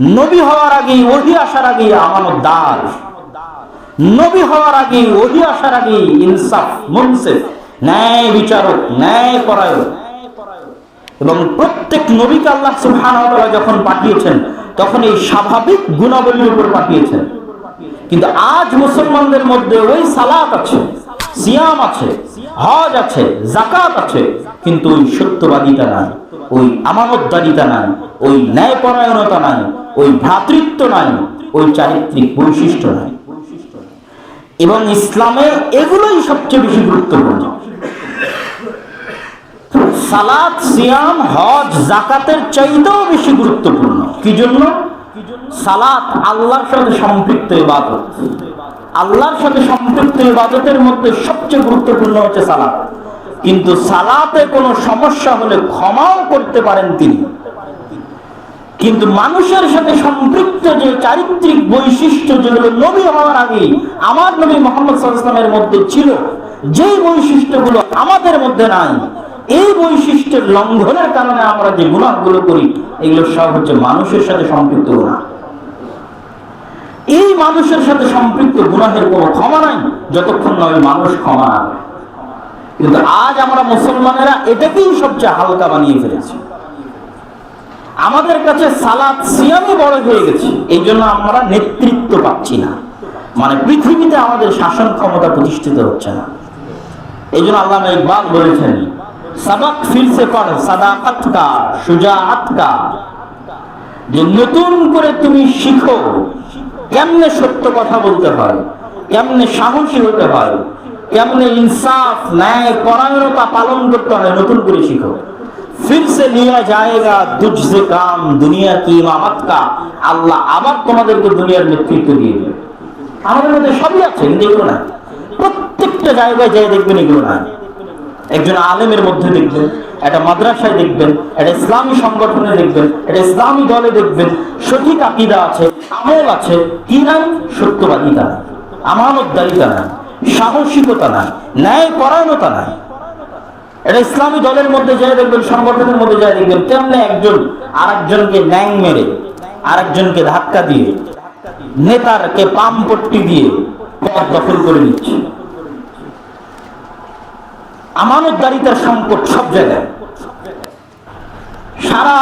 নবী হওয়ার আগে ওহি আসার আগে আমানত দার। নবী হওয়ার আগে ওহি আসার আগে ইনসাফ মুনসিফ ন্যায় বিচারক, ন্যায় পরায়ণ। এবং প্রত্যেক নবীকে আল্লাহ ওয়া যখন পাঠিয়েছেন, তখন এই স্বাভাবিক গুণাবলীর উপর পাঠিয়েছেন। কিন্তু আজ মুসলমানদের মধ্যে ওই সালাত আছে, সিয়াম আছে হজ আছে জাকাত আছে, কিন্তু ওই সত্যবাদিতা নাই, ওই আমানতদারিতা নাই, ওই ন্যায়পরায়ণতা নাই, ওই ভ্রাতৃত্ব নাই, ওই চারিত্রিক বৈশিষ্ট্য নাই। এবং ইসলামে এগুলোই সবচেয়ে বেশি গুরুত্বপূর্ণ। সালাত, সিয়াম, হজ জাকাতের চাইতেও বেশি গুরুত্বপূর্ণ। কি জন্য? সালাত আল্লাহর সাথে সম্পৃক্ত ইবাদত। আল্লাহর সাথে সম্পৃক্ত ইবাদতের মধ্যে সবচেয়ে গুরুত্বপূর্ণ হচ্ছে সালাত। কিন্তু সালাতে কোনো সমস্যা হলে ক্ষমাও করতে পারেন তিনি। কিন্তু মানুষের সাথে সম্পৃক্ত যে চারিত্রিক বৈশিষ্ট্য যেগুলো নবী হওয়ার আগে আমার নবী মোহাম্মদ সাল্লামের মধ্যে ছিল, যেই বৈশিষ্ট্যগুলো আমাদের মধ্যে নাই, এই বৈশিষ্ট্যের লঙ্ঘনের কারণে আমরা যে গুণাগুলো করি, এগুলো সব হচ্ছে মানুষের সাথে সম্পৃক্ত গুণা এই মানুষের সাথে সম্পৃক্ত গুণাহের কোনো ক্ষমা নাই, যতক্ষণ না ওই মানুষ ক্ষমা না কিন্তু আজ আমরা মুসলমানেরা এটাকেই সবচেয়ে হালকা বানিয়ে ফেলেছি। আমাদের কাছে সালাদ সিয়ামই বড় হয়ে গেছে, এই জন্য আমরা নেতৃত্ব পাচ্ছি না। মানে পৃথিবীতে আমাদের শাসন ক্ষমতা প্রতিষ্ঠিত হচ্ছে না। এই জন্য আল্লাহ ইকবাল বলেছেন সাবাক ফিরসে পর সাদাকাত কা সুজাআত কা। যে নতুন করে তুমি শিখো কেমনে সত্য কথা বলতে হয়? কেমনে সাহসী হতে হয়? কেমনে ইনসাফ, ন্যায়, পরায়ণতা পালন করতে হয়? নতুন করে শিখো। ফির সে নিয়া কাম, দুনিয়া কি আল্লাহ আবার তোমাদেরকে দুনিয়ার নেতৃত্ব দিয়ে আমাদের মধ্যে সবই আছে, কিন্তু এগুলো না প্রত্যেকটা জায়গায় যাই দেখবেন এগুলো না একজন আলেমের মধ্যে দেখবেন, একটা মাদ্রাসায় দেখবেন, একটা ইসলামী সংগঠনে দেখবেন, একটা ইসলামী দলে দেখবেন, সঠিক আকিদা আছে আমল আছে কি নাই সত্যবাদিতা, আমানতদারিতা নাই সাহসিকতা নাই ন্যায় পরায়ণতা নাই এটা ইসলামী দলের মধ্যে যাই দেখবেন, সংগঠনের মধ্যে যাই দেখবেন, তেমনি একজন আরেকজনকে ন্যাং মেরে, আরেকজনকে ধাক্কা দিয়ে, নেতারকে পাম পট্টি দিয়ে পদ দখল করে নিচ্ছে। আমানতদারিতার সংকট সব জায়গায়। সারা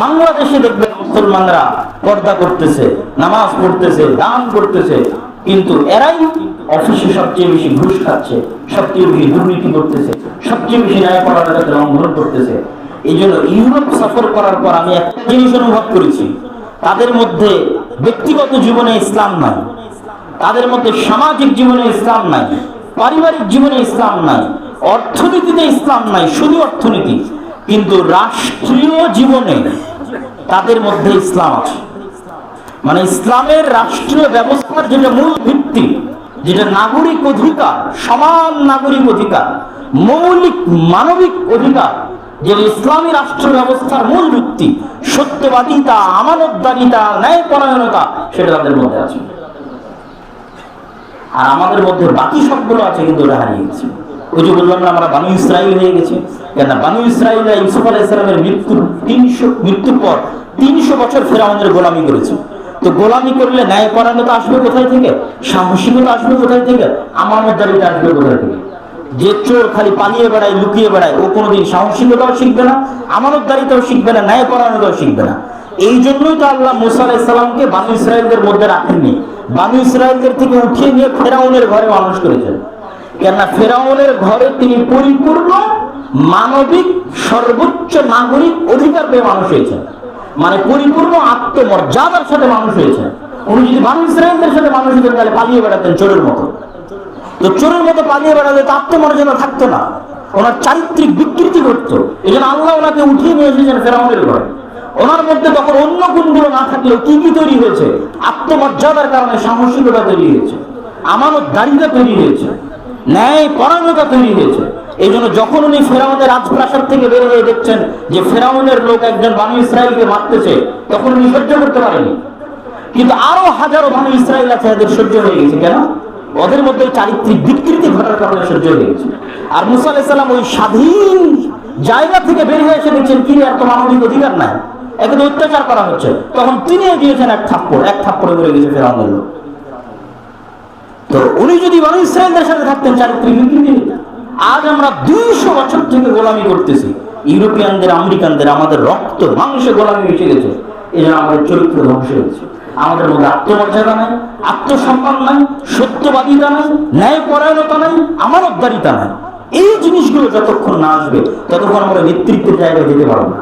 বাংলাদেশে দেখবেন মুসলমানরা পর্দা করতেছে, নামাজ পড়তেছে, দান করতেছে। কিন্তু এরাই অফিসে সবচেয়ে বেশি ঘুষ খাচ্ছে, সবচেয়ে বেশি দুর্নীতি করতেছে, সবচেয়ে বেশি ন্যায় পড়ালেখাতে লঙ্ঘন করতেছে। এই জন্য ইউরোপ সফর করার পর আমি একটা জিনিস অনুভব করেছি। তাদের মধ্যে ব্যক্তিগত জীবনে ইসলাম নাই, তাদের মধ্যে সামাজিক জীবনে ইসলাম নাই, পারিবারিক জীবনে ইসলাম নাই, অর্থনীতিতে ইসলাম নাই, শুধু অর্থনীতি। কিন্তু রাষ্ট্রীয় জীবনে তাদের মধ্যে ইসলাম আছে। মানে ইসলামের রাষ্ট্রীয় ব্যবস্থার যেটা মূল ভিত্তি, যেটা নাগরিক অধিকার, সমান নাগরিক অধিকার, মৌলিক মানবিক অধিকার, যেটা ইসলামী রাষ্ট্র ব্যবস্থার মূল ভিত্তি, সত্যবাদিতা, আমানতদারিতা, ন্যায়পরায়ণতা, সেটা তাদের মধ্যে আছে। আর আমাদের মধ্যে বাকি সবগুলো আছে কিন্তু ওটা হারিয়ে গেছে। ওই যে বললাম না, আমরা বানু ইসরাইল হয়ে গেছি। কেন বানু ইসরাইল ইউসুফ আলাহ ইসলামের মৃত্যুর তিনশো মৃত্যুর পর তিনশো বছর ফেরাউনের গোলামি করেছে। তো গোলামি করলে ন্যায় পরায়ণতা আসবে কোথায় থেকে? সাহসিকতা আসবে কোথায় থেকে? আমানতদারিতা আসবে কোথায় থেকে? যে চোর খালি পালিয়ে বেড়ায়, লুকিয়ে বেড়ায়, ও কোনোদিন সাহসিকতাও শিখবে না, আমানতদারিতাও শিখবে না, ন্যায় পরায়ণতাও শিখবে না। এই জন্যই তো আল্লাহ মুসা আলাইসাল্লামকে বানু ইসরায়েলদের মধ্যে রাখেননি। বানু ইসরায়েলদের থেকে উঠিয়ে নিয়ে ফেরাউনের ঘরে মানুষ করেছেন। কেননা ফেরাউনের ঘরে তিনি পরিপূর্ণ মানবিক সর্বোচ্চ নাগরিক অধিকার পেয়ে মানুষ হয়েছেন। মানে পরিপূর্ণ আত্মমর্যাদার সাথে মানুষ হয়েছেন। উনি যদি বানু ইসরায়েলদের সাথে মানুষ হতেন, তাহলে পালিয়ে বেড়াতেন চোরের মতো। তো চোরের মতো পালিয়ে বেড়ালে তো আত্মমর্যাদা থাকতো না। ওনার চারিত্রিক বিকৃতি ঘটতো। এই জন্য আল্লাহ ওনাকে উঠিয়ে নিয়ে এসেছেন ফেরাউনের ঘরে। ওনার মধ্যে তখন অন্য গুণগুলো না থাকলেও কি কি তৈরি হয়েছে? আত্মমর্যাদার কারণে সাহসিকতা তৈরি হয়েছে। আমানত দারিদ্র তৈরি হয়েছে। ন্যায় পরায়ণতা তৈরি হয়েছে। এই জন্য যখন উনি ফেরাউনের রাজপ্রাসাদ থেকে বের হয়ে দেখছেন যে ফেরাউনের লোক একজন বানু ইসরায়েলকে মারতেছে, তখন উনি সহ্য করতে পারেনি কিন্তু আরও হাজারো বানু ইসরায়েল আছে এদের সহ্য হয়ে গেছে। কেন? ওদের মধ্যে চারিত্রিক বিকৃতি ঘটার কারণে সহ্য হয়ে গেছে। আর মুসা আলাইসাল্লাম ওই স্বাধীন জায়গা থেকে বের হয়ে এসে দেখছেন, কি আর তো মানবিক অধিকার নাই? একে অত্যাচার করা হচ্ছে। তখন তিনি দিয়েছেন এক থাপ্পড়, এক থাপ্পড়ে মরে গেছে ফেরাউনের লোক। তো উনি যদি বনি ইসরায়েলদের সাথে থাকতেন চারিত্রিক আজ আমরা দুইশো বছর থেকে গোলামি করতেছি। ইউরোপিয়ানদের, আমেরিকানদের, আমাদের রক্ত মাংসে গোলামি মিশে গেছে। এই আমাদের চরিত্র ধ্বংস হয়েছে। আমাদের মধ্যে আত্মমর্যাদা নাই, আত্মসম্মান নাই, সত্যবাদিতা নাই, ন্যায়পরায়ণতা নাই, আমানতদারিতা নাই। এই জিনিসগুলো যতক্ষণ না আসবে, ততক্ষণ আমরা নেতৃত্বের জায়গায় যেতে পারব না।